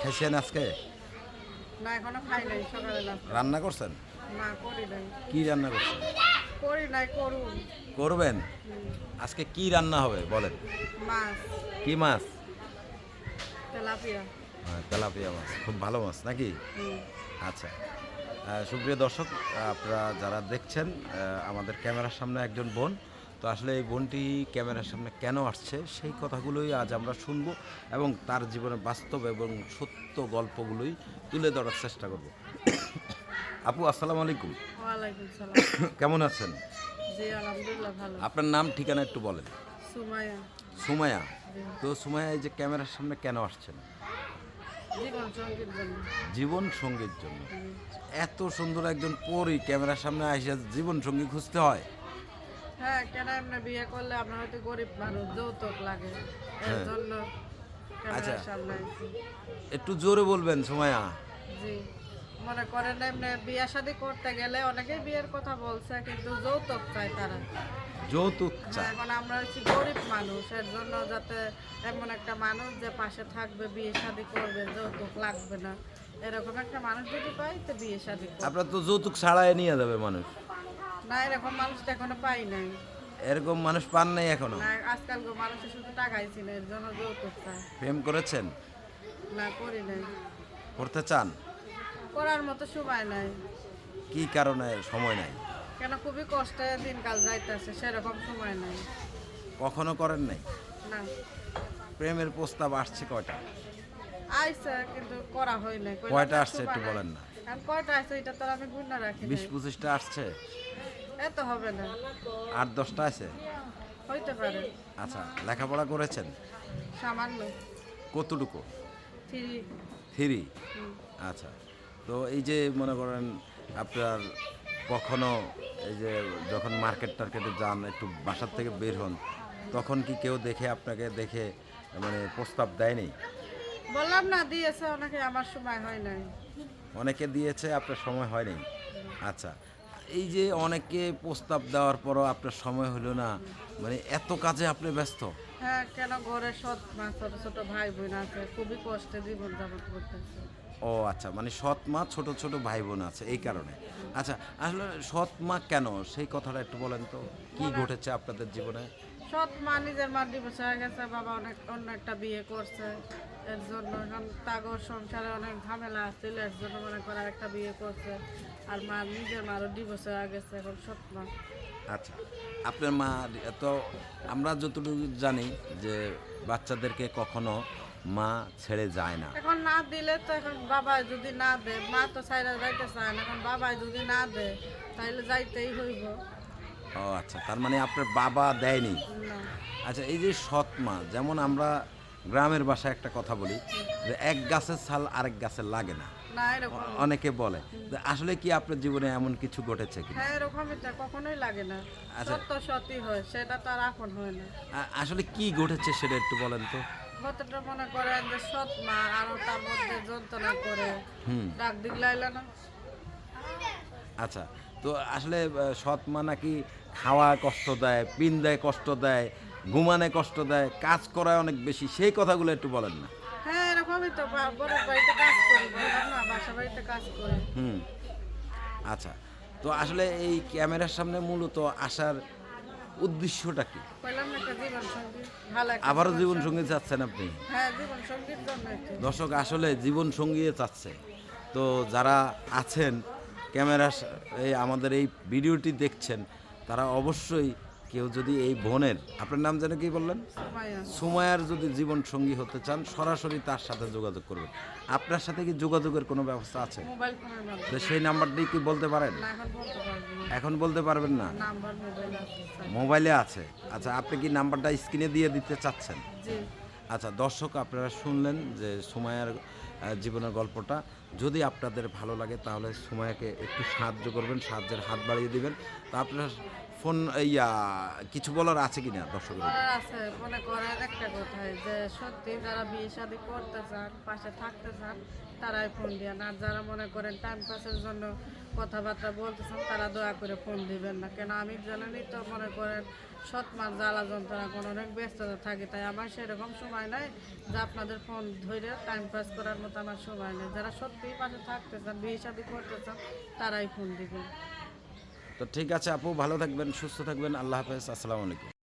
খাইছেন আজকে? না এখনও খাই নাই সকালে নাস্তা রান্না করছেন? না করি নাই। কি রান্না করছেন? করি নাই করুন। করবেন? আজকে কি রান্না হবে বলেন। মাছ। কি মাছ? তেলাপিয়া। হ্যাঁ, তেলাপিয়া মাছ খুব ভালো মাছ নাকি? আচ্ছা। সুপ্রিয় দর্শক আপনারা যারা দেখছেন আমাদের ক্যামেরার সামনে একজন বোন তো আসলে এই বোনটি ক্যামেরার সামনে কেন আসছে সেই কথাগুলোই আজ আমরা শুনব এবং তার জীবনের বাস্তব এবং সত্য গল্পগুলোই তুলে ধরার চেষ্টা করব। আপু আসসালামু আলাইকুম। কেমন আছেন? আপনার নাম ঠিকানা একটু বলেন। সুমায়া তো সুমায়া এই যে ক্যামেরার সামনে কেন আসছেন? জীবন সঙ্গীর জন্য। এত সুন্দর একজন পরই ক্যামেরার সামনে আসে জীবন সঙ্গী খুঁজতে হয়। হ্যাঁ কেন এমনি বিয়ে করলে আপনার হয়তো গরিব মানুষ যৌতুক লাগে। এর হ্যাঁ। জন্য আচ্ছা। একটু জোরে বলবেন সুমায়া জি। মনে করেন এমনি বিয়ে শাদী করতে গেলে অনেকেই বিয়ের কথা বলছে কিন্তু যৌতুক চায় তারা। যৌতুক হ্যাঁ, চায়। এখন আমরা হচ্ছি গরিব মানুষ এর জন্য যাতে এমন একটা মানুষ যে পাশে থাকবে বিয়ে শাদী করবে যৌতুক লাগবে না। এরকম একটা মানুষ যদি পাই তো বিয়ে শাদী আপনার তো যৌতুক ছাড়াই নিয়ে যাবে মানুষ। না এরকম মানুষ তো এখনও পাই নাই। এরকম মানুষ পান নাই এখনও? না আজকাল মানুষের শুধু টাকাই ছিল এর জন্য যৌতুক চায় প্রেম করেছেন? না করি নাই। করতে চান? করার মতো সময় নাই। কি কারণে সময় নাই? কেন খুবই কষ্টে দিনকাল যাইতেছে সেরকম সময় নাই। কখনো করেন নাই? না। প্রেমের প্রস্তাব আসছে কয়টা? আইসে কিন্তু করা হয় নাই। কয়টা আসছে একটু বলেন না। এখন কয়টা আসছে এটা তো আর আমি গুণ রাখি বিশ নাই। পঁচিশটা আসছে? এত হবে না। আট দশটা আছে? হইতে পারে। আচ্ছা লেখাপড়া করেছেন? সামান্য। কতটুকু? থ্রি। থ্রি? আচ্ছা তো এই যে মনে করেন আপনার কখনো এই যে যখন মার্কেট টার্কেটে যান একটু বাসার থেকে বের হন তখন কি কেউ দেখে আপনাকে দেখে মানে প্রস্তাব দেয়নি? বললাম না দিয়েছে অনেকে আমার সময় হয় নাই। অনেকে দিয়েছে আপনার সময় হয়নি। আচ্ছা এই যে অনেকে প্রস্তাব দেওয়ার পরও আপনার সময় হলো না মানে এত কাজে আপনি ব্যস্ত। হ্যাঁ কেন ঘরে সৎ মা ছোট ছোট ভাই বোন আছে খুবই কষ্টে জীবন যাপন করতেছে। ও আচ্ছা মানে সৎ মা ছোট ছোট ভাই বোন আছে এই কারণে। আচ্ছা আসলে সৎ মা কেন? সেই কথাটা একটু বলেন তো কি ঘটেছে আপনাদের জীবনে? সৎ মা নিজের মা ডিভোর্স হয়ে গেছে বাবা অনেক অন্য একটা বিয়ে করছে। এর জন্য এখন তাগর সংসারে অনেক ঝামেলা আসছিল এর জন্য মনে করে একটা বিয়ে করছে। আর মা নিজের মারও ডিভোর্স হয়ে গেছে এখন সৎ মা। আচ্ছা আপনার মা তো আমরা যতটুকু জানি যে বাচ্চাদেরকে কখনো মা ছেড়ে যায় না। এখন না দিলে তো এখন বাবা যদি না দেয় মা তো সাইরা যাইতে চায় না এখন বাবা যদি না দেয় তাহলে যাইতেই হইব। ও আচ্ছা তার মানে আপনার বাবা দেয়নি? আচ্ছা এই যে সৎ মা যেমন আমরা গ্রামের ভাষায় একটা কথা বলি যে এক গাছের ছাল আরেক গাছের লাগে না। অনেকে বলে আসলে কি আপনার জীবনে এমন কিছু ঘটেছে কি হ্যাঁ এরকমই কখনোই লাগে না। আচ্ছা। সত্য সতই হয় সেটা তো আর আপন হয় না। আসলে কি ঘটেছে সেটা একটু বলেন তো। কতটা মনে করেন যে সৎ মা আরও তার মধ্যে যন্ত্রণা করে। ডাক দিক লাইলা না। আচ্ছা তো আসলে সৎ মা নাকি খাওয়া কষ্ট দেয় পিন দেয় কষ্ট দেয় ঘুমানে কষ্ট দেয় কাজ করায় অনেক বেশি সেই কথাগুলো একটু বলেন না। হ্যাঁ এরকমই তো বড় বাড়িতে কাজ করি না বাসা বাড়িতে কাজ করি। হুম আচ্ছা। তো আসলে এই ক্যামেরার সামনে মূলত আসার উদ্দেশ্যটা কি? আবারও জীবন সঙ্গী। চাচ্ছেন আপনি? হ্যাঁ দর্শক আসলে জীবন সঙ্গী চাচ্ছে। তো যারা আছেন ক্যামেরা এই আমাদের এই ভিডিওটি দেখছেন তারা অবশ্যই কেউ যদি এই বোনের আপনার নাম যেন কি বললেন? সুমায়ার যদি জীবন সঙ্গী হতে চান সরাসরি তার সাথে যোগাযোগ করবেন। আপনার সাথে কি যোগাযোগের কোনো ব্যবস্থা আছে? তো সেই নাম্বারটি কি বলতে পারেন? এখন বলতে পারবেন না? মোবাইল আছে আচ্ছা আপনি কি নাম্বারটা স্ক্রিনে দিয়ে দিতে চাচ্ছেন? আচ্ছা দর্শক আপনারা শুনলেন যে সুমায়ার জীবনের গল্পটা। যদি আপনাদের ভালো লাগে, তাহলে সময়কে একটু সাহায্য করবেন, সাহায্যের হাত বাড়িয়ে দিবেন। তা আপনার ফোন, ইয়া, কিছু বলার আছে কিনা দর্শকের করার আছে। মনে করার একটা কথাই যে, সত্যি যারা বিয়ে শাদী করতে চান, পাশে থাকতে চান, তারাই ফোন দিয়ে আর যারা মনে করেন টাইম পাসের জন্য কথাবার্তা বলতেছেন, তারা দয়া করে ফোন দিবেন না। কেন আমি জানি তো মনে করেন সৎ মাস জ্বালা যন্ত্রণা, কোনো অনেক ব্যস্ততা থাকে, তাই আমার সেরকম সময় নাই যে আপনাদের ফোন ধরে টাইম পাস করার মতো আমার সময় নেই। যারা সত্যিই পাশে থাকতে চান বিয়ে করতে চান তারাই ফোন দিবেন। তো ঠিক আছে আপু, ভালো থাকবেন, সুস্থ থাকবেন, আল্লাহ হাফেজ, আসসালামু আলাইকুম।